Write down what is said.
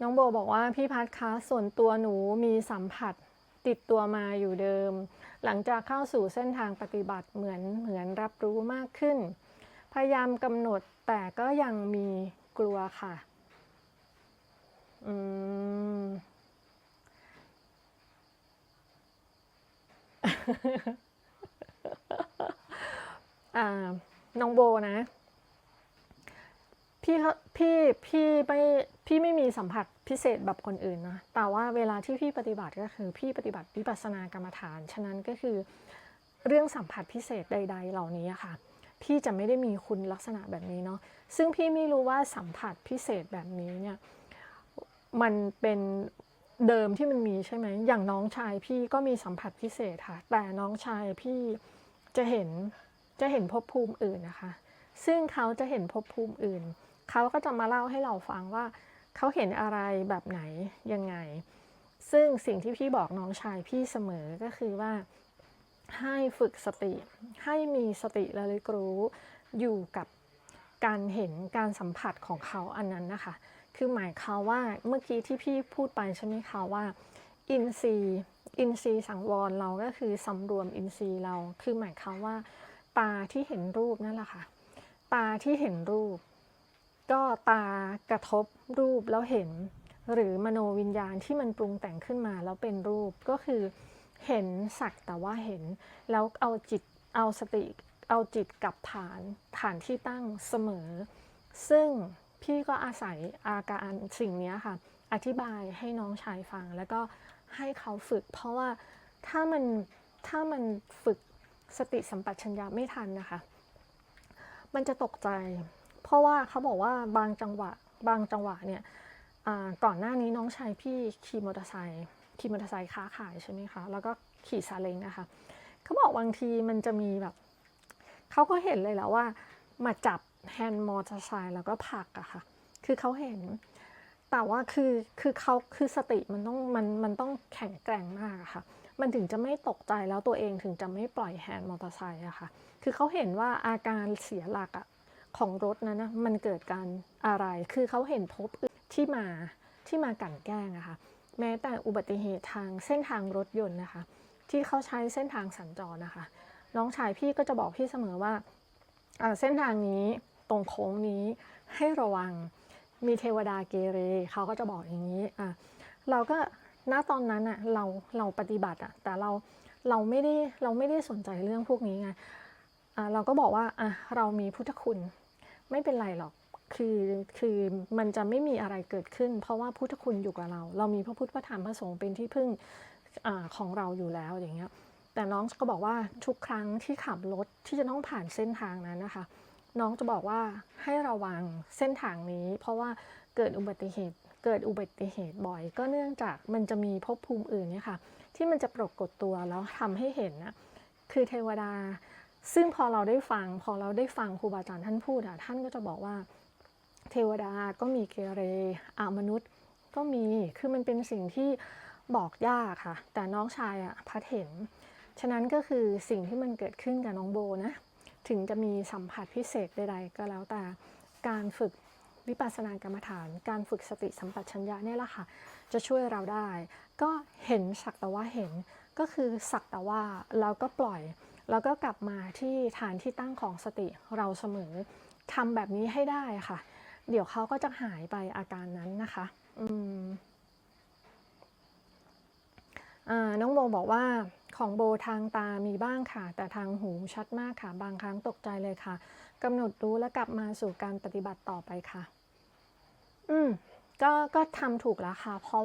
น้องโบบอกว่าพี่พัดคะส่วนตัวหนูมีสัมผัสติดตัวมาอยู่เดิม หลังจากเข้าสู่เส้นทางปฏิบัติเหมือนเหมือนรับรู้มากขึ้น พยายามกำหนดแต่ก็ยังมีกลัวค่ะ อืมอ่าน้องโบนะ พี่เขาพี่พี่ไม่ พี่ไม่มีสัมผัสพิเศษแบบคนอื่นนะ แต่ว่าเวลาที่พี่ปฏิบัติก็คือพี่ปฏิบัติวิปัสสนากรรมฐาน ฉะนั้นก็คือเรื่องสัมผัสพิเศษใด ๆ เหล่านี้ค่ะ พี่จะไม่ได้มีคุณลักษณะแบบนี้เนาะ ซึ่งพี่ไม่รู้ว่าสัมผัสพิเศษแบบนี้เนี่ยมันเป็นเดิมที่มันมีใช่ไหม อย่างน้องชายพี่ก็มีสัมผัสพิเศษค่ะ แต่น้องชายพี่จะเห็นจะเห็นภพภูมิอื่นนะคะ ซึ่งเขาจะเห็นภพภูมิอื่น เขาก็จะมาเล่าให้เราฟังว่า เขาเห็นอะไรแบบไหนยังไง ซึ่งสิ่งที่พี่บอกน้องชายพี่เสมอก็คือว่า ให้ฝึกสติ ให้มีสติระลึกรู้อยู่กับการเห็นการสัมผัสของเขาอันนั้นนะคะ คือหมายความว่าเมื่อกี้ที่พี่พูดไปใช่ไหมคะว่าอินทรีย์อินทรีย์สังวรเราก็คือสำรวมอินทรีย์เรา คือหมายความว่า ตาที่เห็นรูปนั่นแหละค่ะ ตาที่เห็นรูป ก็ตากระทบรูปแล้วเห็น หรือมโนวิญญาณที่มันปรุงแต่งขึ้นมาแล้วเป็นรูปก็คือเห็นสักแต่ว่าเห็น แล้วเอาจิตเอาสติเอาจิตกลับฐานฐานที่ตั้งเสมอ ซึ่งพี่ก็อาศัยอาการสิ่งนี้ค่ะ อธิบายให้น้องชายฟัง แล้วก็ให้เขาฝึก เพราะว่าถ้ามันถ้ามันฝึกสติสัมปชัญญะไม่ทันนะคะ มันจะตกใจ เพราะว่าเขาบอกว่าบางจังหวะบางจังหวะเนี่ยก่อนหน้านี้น้องชายพี่ขี่มอเตอร์ไซค์ขี่มอเตอร์ไซค์ค้าขายใช่ไหมคะแล้วก็ขี่ซาเล้งนะคะเขาบอกบางทีมันจะมีแบบเขาก็เห็นเลยแล้วว่ามาจับแฮนด์มอเตอร์ไซค์แล้วก็ผลักอะค่ะ คือเขาเห็น แต่ว่าคือคือเขาคือสติมันต้องมันมันต้องแข็งแกร่งมากอะค่ะ มันถึงจะไม่ตกใจแล้วตัวเองถึงจะไม่ปล่อยแฮนด์มอเตอร์ไซค์อะค่ะ คือเขาเห็นว่าอาการเสียหลักอะ ของรถนั้นนะมันเกิดการอะไร คือเขาเห็นพบที่มาที่มากันแกล้งอะค่ะแม้แต่อุบัติเหตุทางเส้นทางรถยนต์นะคะ ที่เขาใช้เส้นทางสัญจรนะคะ น้องชายพี่ก็จะบอกพี่เสมอว่าอ่าเส้นทางนี้ตรงโค้งนี้ให้ระวังมีเทวดาเกเรเขาก็จะบอกอย่างนี้อะเราก็ณตอนนั้นอะเราเราปฏิบัติอะแต่เราเราไม่ได้เราไม่ได้สนใจเรื่องพวกนี้ไงอะเราก็บอกว่าอะเรามีพุทธคุณ ไม่เป็นไรหรอก คือคือมันจะไม่มีอะไรเกิดขึ้น เพราะว่าพุทธคุณอยู่กับเรา เรามีพระพุทธพระธรรมพระสงฆ์เป็นที่พึ่งอของเราอยู่แล้วอย่างเงี้ยแต่น้องก็บอกว่าทุกครั้งที่ขับรถที่จะต้องผ่านเส้นทางนั้นนะคะ น้องจะบอกว่าให้ระวังเส้นทางนี้ เพราะว่าเกิดอุบัติเหตุเกิดอุบัติเหตุบ่อย ก็เนื่องจากมันจะมีภพภูมิอื่นเนี่ยค่ะที่มันจะปรากฏตัวแล้วทำให้เห็นนะคือเทวดา ซึ่งพอเราได้ฟัง พอเราได้ฟังครูบาอาจารย์ท่านพูดอะท่านก็จะบอกว่า เทวดาก็มีเกเรอามนุษย์ก็มีคือมันเป็นสิ่งที่บอกยากค่ะ แต่น้องชายอะพัดเห็น ฉะนั้นก็คือสิ่งที่มันเกิดขึ้นกับน้องโบนะถึงจะมีสัมผัสพิเศษใดๆก็แล้วแต่การฝึกวิปัสสนากรรมฐาน การฝึกสติสัมปชัญญะเนี่ยแหละค่ะ จะช่วยเราได้ ก็เห็นสักแต่ว่าเห็นก็คือสักแต่ว่าแล้วก็ปล่อย แล้วก็กลับมาที่ฐานที่ตั้งของสติเราเสมอทำแบบนี้ให้ได้ค่ะ เดี๋ยวเขาก็จะหายไปอาการนั้นนะคะอืมอ่าน้องโบบอกว่าของโบทางตามีบ้างค่ะ แต่ทางหูชัดมากค่ะ บางครั้งตกใจเลยค่ะกำหนดรู้และกลับมาสู่การปฏิบัติต่อไปค่ะ อืมก็ก็ทำถูกแล้วค่ะเพราะ